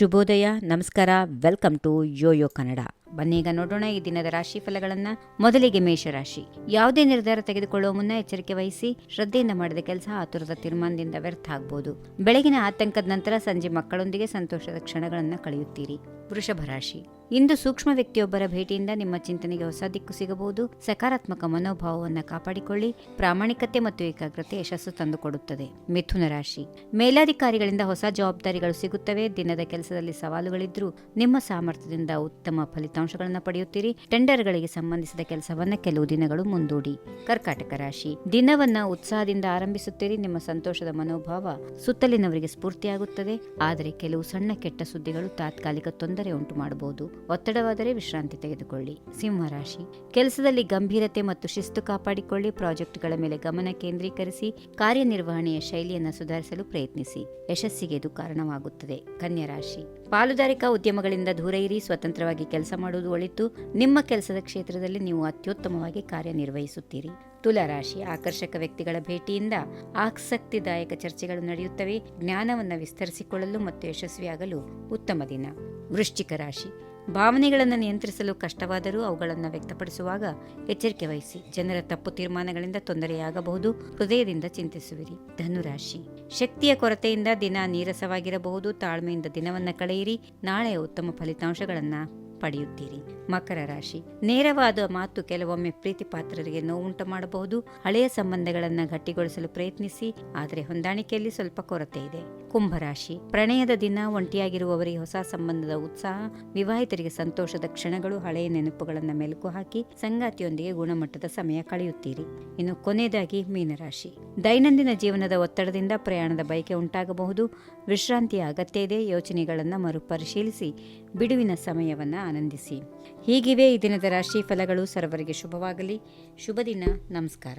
ಶುಭೋದಯ, ನಮಸ್ಕಾರ, welcome to Yoyo Kannada. ಬನ್ನೀಗ ನೋಡೋಣ ಈ ದಿನದ ರಾಶಿ ಫಲಗಳನ್ನ ಮೊದಲಿಗೆ ಮೇಷರಾಶಿ. ಯಾವುದೇ ನಿರ್ಧಾರ ತೆಗೆದುಕೊಳ್ಳುವ ಮುನ್ನ ಎಚ್ಚರಿಕೆ ವಹಿಸಿ, ಶ್ರದ್ಧೆಯಿಂದ ಮಾಡಿದ ಕೆಲಸ ಆತುರದ ತೀರ್ಮಾನದಿಂದ ವ್ಯರ್ಥ ಆಗಬಹುದು ಬೆಳಗಿನ ಆತಂಕದ ನಂತರ ಸಂಜೆ ಮಕ್ಕಳೊಂದಿಗೆ ಸಂತೋಷದ ಕ್ಷಣಗಳನ್ನು ಕಳೆಯುತ್ತೀರಿ. ವೃಷಭ ರಾಶಿ. ಇಂದು ಸೂಕ್ಷ್ಮ ವ್ಯಕ್ತಿಯೊಬ್ಬರ ಭೇಟಿಯಿಂದ ನಿಮ್ಮ ಚಿಂತನೆಗೆ ಹೊಸ ದಿಕ್ಕು ಸಿಗಬಹುದು. ಸಕಾರಾತ್ಮಕ ಮನೋಭಾವವನ್ನು ಕಾಪಾಡಿಕೊಳ್ಳಿ. ಪ್ರಾಮಾಣಿಕತೆ ಮತ್ತು ಏಕಾಗ್ರತೆ ಯಶಸ್ಸು ತಂದುಕೊಡುತ್ತದೆ. ಮಿಥುನ ರಾಶಿ. ಮೇಲಾಧಿಕಾರಿಗಳಿಂದ ಹೊಸ ಜವಾಬ್ದಾರಿಗಳು ಸಿಗುತ್ತವೆ. ದಿನದ ಕೆಲಸದಲ್ಲಿ ಸವಾಲುಗಳಿದ್ದರೂ ನಿಮ್ಮ ಸಾಮರ್ಥ್ಯದಿಂದ ಉತ್ತಮ ಫಲಿತಾಂಶಗಳನ್ನು ಪಡೆಯುತ್ತೀರಿ. ಟೆಂಡರ್ಗಳಿಗೆ ಸಂಬಂಧಿಸಿದ ಕೆಲಸವನ್ನು ಕೆಲವು ದಿನಗಳು ಮುಂದೂಡಿ. ಕರ್ಕಾಟಕ ರಾಶಿ. ದಿನವನ್ನ ಉತ್ಸಾಹದಿಂದ ಆರಂಭಿಸುತ್ತೀರಿ. ನಿಮ್ಮ ಸಂತೋಷದ ಮನೋಭಾವ ಸುತ್ತಲಿನವರಿಗೆ ಸ್ಫೂರ್ತಿಯಾಗುತ್ತದೆ. ಆದರೆ ಕೆಲವು ಸಣ್ಣ ಕೆಟ್ಟ ಸುದ್ದಿಗಳು ತಾತ್ಕಾಲಿಕ ತೊಂದರೆ ಉಂಟು ಮಾಡಬಹುದು ಒತ್ತಡವಾದರೆ ವಿಶ್ರಾಂತಿ ತೆಗೆದುಕೊಳ್ಳಿ. ಸಿಂಹರಾಶಿ ಕೆಲಸದಲ್ಲಿ ಗಂಭೀರತೆ ಮತ್ತು ಶಿಸ್ತು ಕಾಪಾಡಿಕೊಳ್ಳಿ. ಪ್ರಾಜೆಕ್ಟ್ಗಳ ಮೇಲೆ ಗಮನ ಕೇಂದ್ರೀಕರಿಸಿ ಕಾರ್ಯನಿರ್ವಹಣೆಯ ಶೈಲಿಯನ್ನು ಸುಧಾರಿಸಲು ಪ್ರಯತ್ನಿಸಿ. ಯಶಸ್ಸಿಗೆ ಇದು ಕಾರಣವಾಗುತ್ತದೆ. ಕನ್ಯಾ ರಾಶಿ. ಪಾಲುದಾರಿಕಾ ಉದ್ಯಮಗಳಿಂದ ದೂರ ಇರಿ. ಸ್ವತಂತ್ರವಾಗಿ ಕೆಲಸ ಮಾಡುವುದು ಒಳಿತು. ನಿಮ್ಮ ಕೆಲಸದ ಕ್ಷೇತ್ರದಲ್ಲಿ ನೀವು ಅತ್ಯುತ್ತಮವಾಗಿ ಕಾರ್ಯನಿರ್ವಹಿಸುತ್ತೀರಿ. ತುಲಾ ರಾಶಿ. ಆಕರ್ಷಕ ವ್ಯಕ್ತಿಗಳ ಭೇಟಿಯಿಂದ ಆಸಕ್ತಿದಾಯಕ ಚರ್ಚೆಗಳು ನಡೆಯುತ್ತವೆ. ಜ್ಞಾನವನ್ನು ವಿಸ್ತರಿಸಿಕೊಳ್ಳಲು ಮತ್ತು ಯಶಸ್ವಿಯಾಗಲು ಉತ್ತಮ ದಿನ. ವೃಶ್ಚಿಕ ರಾಶಿ. ಭಾವನೆಗಳನ್ನು ನಿಯಂತ್ರಿಸಲು ಕಷ್ಟವಾದರೂ ಅವುಗಳನ್ನು ವ್ಯಕ್ತಪಡಿಸುವಾಗ ಎಚ್ಚರಿಕೆ ವಹಿಸಿ. ಜನರ ತಪ್ಪು ತೀರ್ಮಾನಗಳಿಂದ ತೊಂದರೆಯಾಗಬಹುದು. ಹೃದಯದಿಂದ ಚಿಂತಿಸುವಿರಿ. ಧನುರಾಶಿ. ಶಕ್ತಿಯ ಕೊರತೆಯಿಂದ ದಿನ ನೀರಸವಾಗಿರಬಹುದು. ತಾಳ್ಮೆಯಿಂದ ದಿನವನ್ನು ಕಳೆಯಿರಿ. ನಾಳೆಯ ಉತ್ತಮ ಫಲಿತಾಂಶಗಳನ್ನು ಪಡೆಯುತ್ತೀರಿ. ಮಕರ ರಾಶಿ. ನೇರವಾದ ಮಾತು ಕೆಲವೊಮ್ಮೆ ಪ್ರೀತಿ ಪಾತ್ರರಿಗೆ ನೋವುಂಟು ಮಾಡಬಹುದು. ಹಳೆಯ ಸಂಬಂಧಗಳನ್ನು ಗಟ್ಟಿಗೊಳಿಸಲು ಪ್ರಯತ್ನಿಸಿ. ಆದರೆ ಹೊಂದಾಣಿಕೆಯಲ್ಲಿ ಸ್ವಲ್ಪ ಕೊರತೆ ಇದೆ. ಕುಂಭರಾಶಿ. ಪ್ರಣಯದ ದಿನ, ಒಂಟಿಯಾಗಿರುವವರಿಗೆ ಹೊಸ ಸಂಬಂಧದ ಉತ್ಸಾಹ, ವಿವಾಹಿತರಿಗೆ ಸಂತೋಷದ ಕ್ಷಣಗಳು, ಹಳೆಯ ನೆನಪುಗಳನ್ನು ಮೆಲುಕು ಹಾಕಿ ಸಂಗಾತಿಯೊಂದಿಗೆ ಗುಣಮಟ್ಟದ ಸಮಯ ಕಳೆಯುತ್ತೀರಿ. ಇನ್ನು ಕೊನೆಯದಾಗಿ ಮೀನರಾಶಿ. ದೈನಂದಿನ ಜೀವನದ ಒತ್ತಡದಿಂದ ಪ್ರಯಾಣದ ಬಯಕೆ ಉಂಟಾಗಬಹುದು. ವಿಶ್ರಾಂತಿಯ ಅಗತ್ಯ ಇದೆ. ಯೋಚನೆಗಳನ್ನು ಮರುಪರಿಶೀಲಿಸಿ, ಬಿಡುವಿನ ಸಮಯವನ್ನು ಆನಂದಿಸಿ. ಹೀಗಿವೆ ಈ ದಿನದ ರಾಶಿ ಫಲಗಳು. ಸರ್ವರಿಗೆ ಶುಭವಾಗಲಿ. ಶುಭ ದಿನ. ನಮಸ್ಕಾರ.